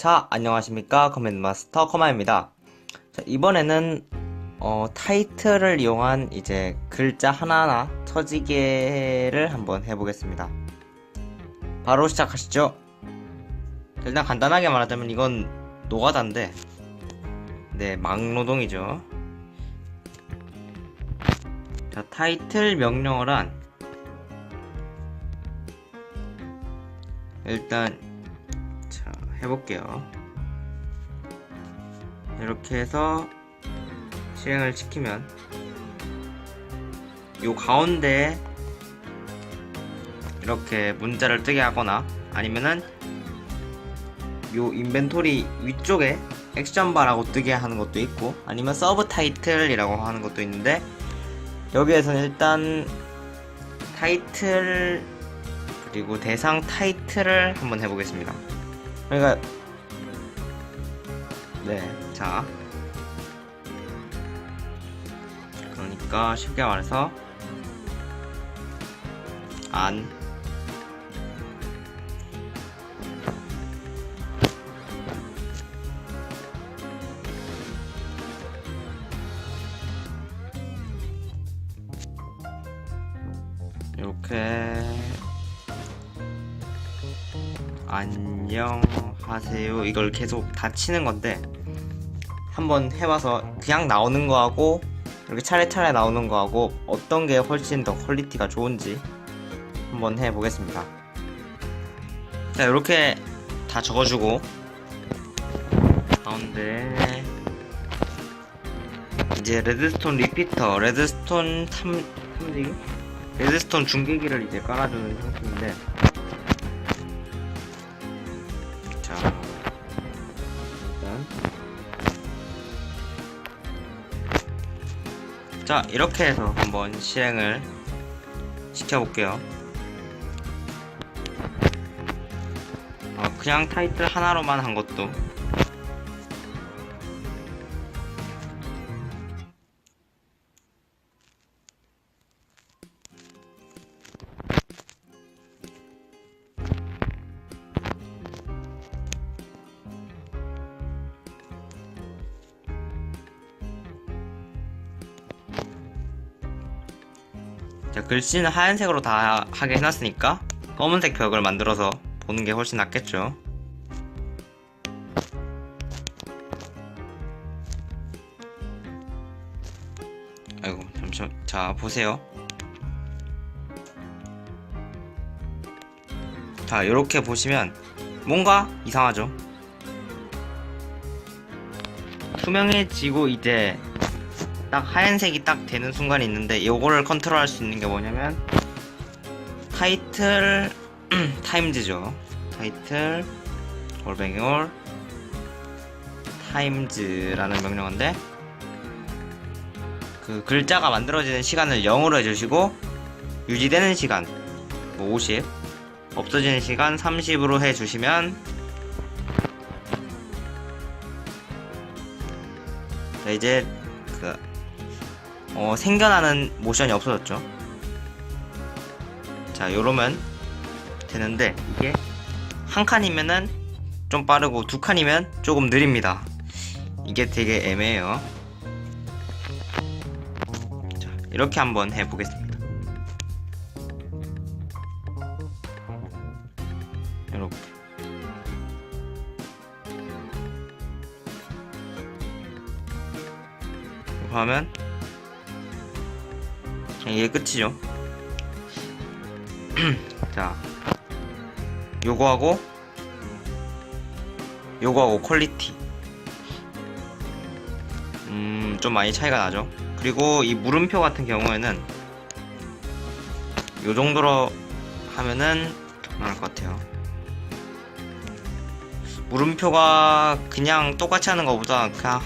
자, 안녕하십니까. 커맨드 마스터 커마입니다. 자, 이번에는 어, 타이틀을 이용한 이제 글자 하나하나 처지개를 한번 해보겠습니다. 바로 시작하시죠. 자, 일단 간단하게 말하자면 이건 노가다인데, 네, 막노동이죠. 자, 타이틀 명령을 한 일단 자 해볼게요 이렇게 해서 실행을 시키면 요 가운데에 이렇게 문자를 뜨게 하거나 아니면은 요 인벤토리 위쪽에 액션바라고 뜨게 하는 것도 있고 아니면 서브 타이틀이라고 하는 것도 있는데 여기에서는 일단 타이틀 그리고 대상 타이틀을 한번 해보겠습니다. 그러니까 네, 자. 그러니까 쉽게 말해서 안. 이렇게 안녕하세요 이걸 계속 다 치는 건데 한번 해봐서 그냥 나오는 거하고 이렇게 차례차례 나오는 거하고 어떤 게 훨씬 더 퀄리티가 좋은지 한번 해보겠습니다 자 이렇게 다 적어주고 가운데 이제 레드스톤 리피터 레드스톤 탐, 탐지기? 레드스톤 중계기를 이제 깔아주는 형태인데 자 이렇게 해서 한번 실행을 시켜볼게요. 어, 그냥 타이틀 하나로만 한 것도 자, 글씨는 하얀색으로 다 하게 해놨으니까 검은색 벽을 만들어서 보는 게 훨씬 낫겠죠. 아이고, 잠시만. 자, 보세요. 자, 이렇게 보시면 뭔가 이상하죠? 투명해지고 이제 딱 하얀색이 딱 되는 순간이 있는데 요거를 컨트롤할 수 있는 게 뭐냐면 타이틀 타임즈죠. 타이틀 골뱅이 올 타임즈라는 명령어인데 그 글자가 만들어지는 시간을 0으로 해주시고 유지되는 시간 뭐 50 없어지는 시간 30으로 해주시면 자 이제 그 어, 생겨나는 모션이 없어졌죠. 자, 요러면 되는데 이게 한 칸이면은 좀 빠르고 두 칸이면 조금 느립니다. 이게 되게 애매해요. 자, 이렇게 한번 해보겠습니다. 이렇게. 하면 이게 끝이죠. 자, 요거하고 요거하고 퀄리티. 음, 좀 많이 차이가 나죠. 그리고 이 물음표 같은 경우에는 요 정도로 하면은 나을 것 같아요. 물음표가 그냥 똑같이 하는 것보다 그냥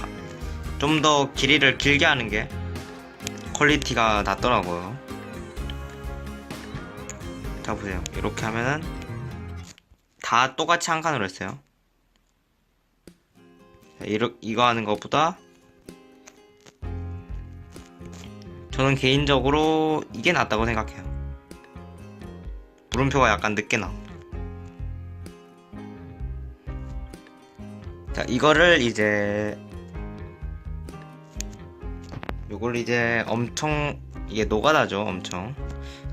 좀 더 길이를 길게 하는 게 퀄리티가 낮더라고요. 자 보세요. 이렇게 하면은 다 똑같이 한 칸으로 했어요. 자, 이러, 이거 하는 것보다 저는 개인적으로 이게 낫다고 생각해요. 물음표가 약간 늦게 나와. 자, 이거를 이제 요걸 이제 엄청 이게 노가다죠, 엄청.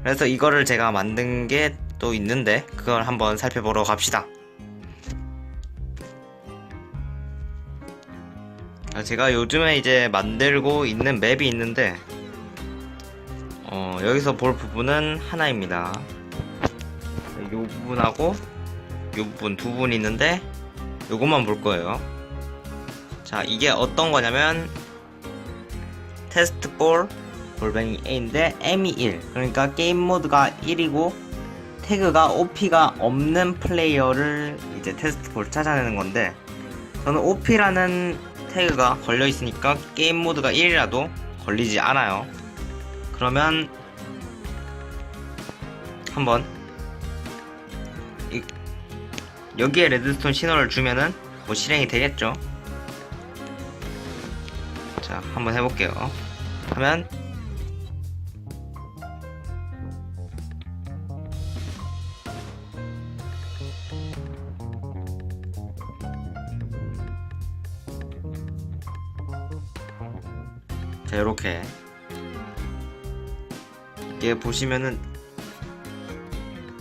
그래서 이거를 제가 만든 게 또 있는데 그걸 한번 살펴보러 갑시다. 아, 제가 요즘에 이제 만들고 있는 맵이 있는데 어, 여기서 볼 부분은 하나입니다. 요 부분하고 요 부분 두 부분 있는데 요것만 볼 거예요. 자, 이게 어떤 거냐면 테스트 볼 골뱅이 A인데 M이 1. 그러니까 게임 모드가 1이고 태그가 OP가 없는 플레이어를 이제 테스트 볼 찾아내는 건데 저는 OP라는 태그가 걸려 있으니까 게임 모드가 1이라도 걸리지 않아요. 그러면 한번 이- 여기에 레드스톤 신호를 주면은 뭐 실행이 되겠죠. 자, 한번 해볼게요. 하면 자, 이렇게 이게 보시면은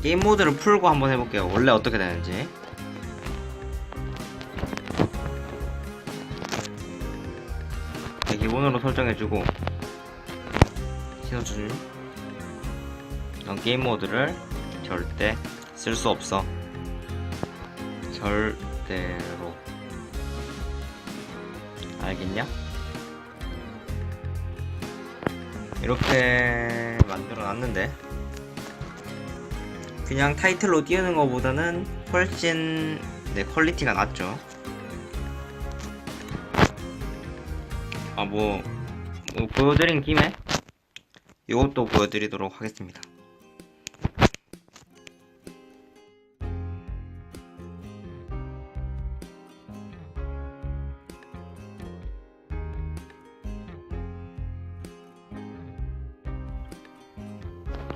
게임 모드를 풀고 한번 해볼게요. 원래 어떻게 되는지. 기본으로 설정해주고 신호준 이런 게임 모드를 절대 쓸 수 없어. 절대로. 알겠냐? 이렇게 만들어 놨는데 그냥 타이틀로 띄우는 것보다는 훨씬 네, 퀄리티가 낮죠 아 뭐, 뭐 보여드린 김에 이것도 보여드리도록 하겠습니다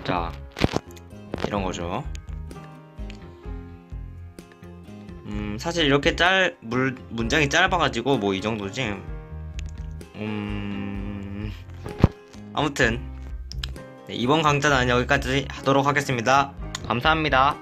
자 이런 거죠. 음 사실 이렇게 짤 물, 문장이 짧아가지고 뭐 이 정도지. 음 아무튼 네, 이번 강좌는 여기까지 하도록 하겠습니다. 감사합니다.